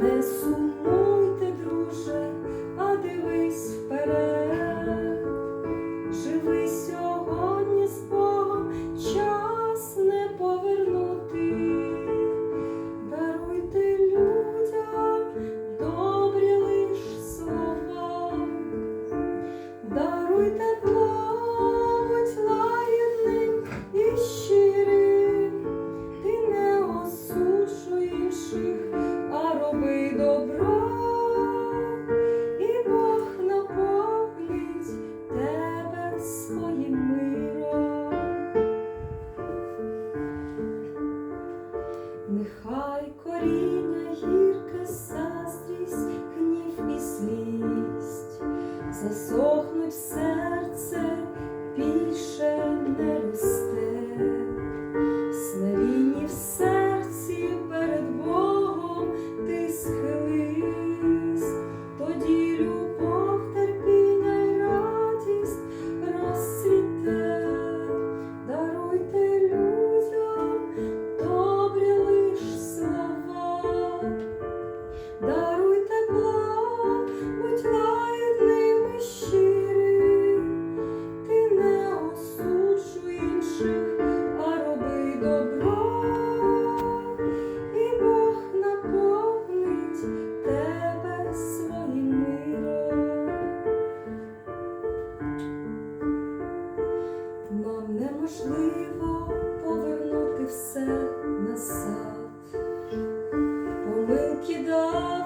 promise добро, і Бог наповнить тебе своїм миром. Нехай коріння гірке заздрість, гнів і злість, засохнуть серце більше не росте. Неможливо повернути все назад. Помилки давні